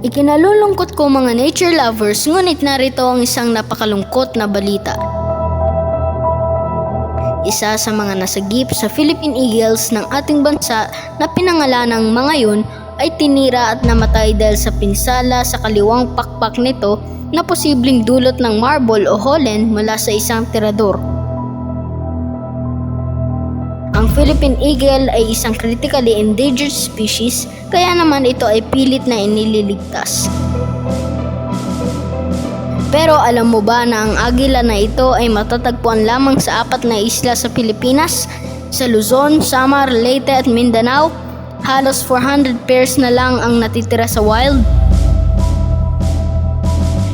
Ikinalulungkot ko mga nature lovers, ngunit narito ang isang napakalungkot na balita. Isa sa mga nasagip sa Philippine Eagles ng ating bansa na pinangalanang mga yun ay tinira at namatay dahil sa pinsala sa kaliwang pakpak nito na posibleng dulot ng marble o holland mula sa isang tirador. Ang Philippine Eagle ay isang critically endangered species kaya naman ito ay pilit na inililigtas. Pero alam mo ba na ang agila na ito ay matatagpuan lamang sa apat na isla sa Pilipinas? Sa Luzon, Samar, Leyte at Mindanao? Halos 400 pairs na lang ang natitira sa wild.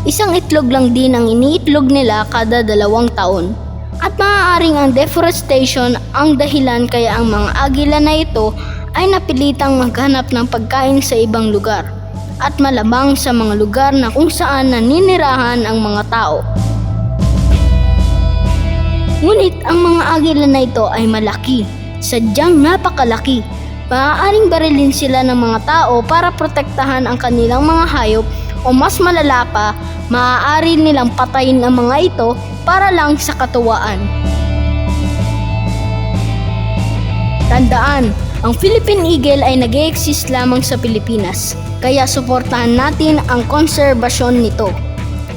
Isang itlog lang din ang iniitlog nila kada dalawang taon. At maaaring ang deforestation ang dahilan kaya ang mga agila na ito ay napilitang maghanap ng pagkain sa ibang lugar at malamang sa mga lugar na kung saan naninirahan ang mga tao. Ngunit ang mga agila na ito ay malaki, sadyang napakalaki. Maaaring barilin sila ng mga tao para protektahan ang kanilang mga hayop o mas malala pa, maaari nilang patayin ang mga ito para lang sa katuwaan. Tandaan, ang Philippine Eagle ay nag exist lamang sa Pilipinas, kaya suportahan natin ang konserbasyon nito.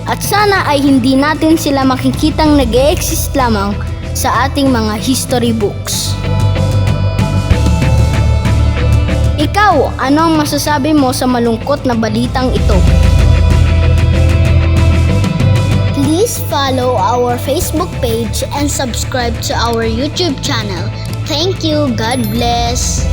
At sana ay hindi natin sila makikitang nag exist lamang sa ating mga history books. Ikaw, ano ang masasabi mo sa malungkot na balitang ito? Follow our Facebook page and subscribe to our YouTube channel. Thank you. God bless.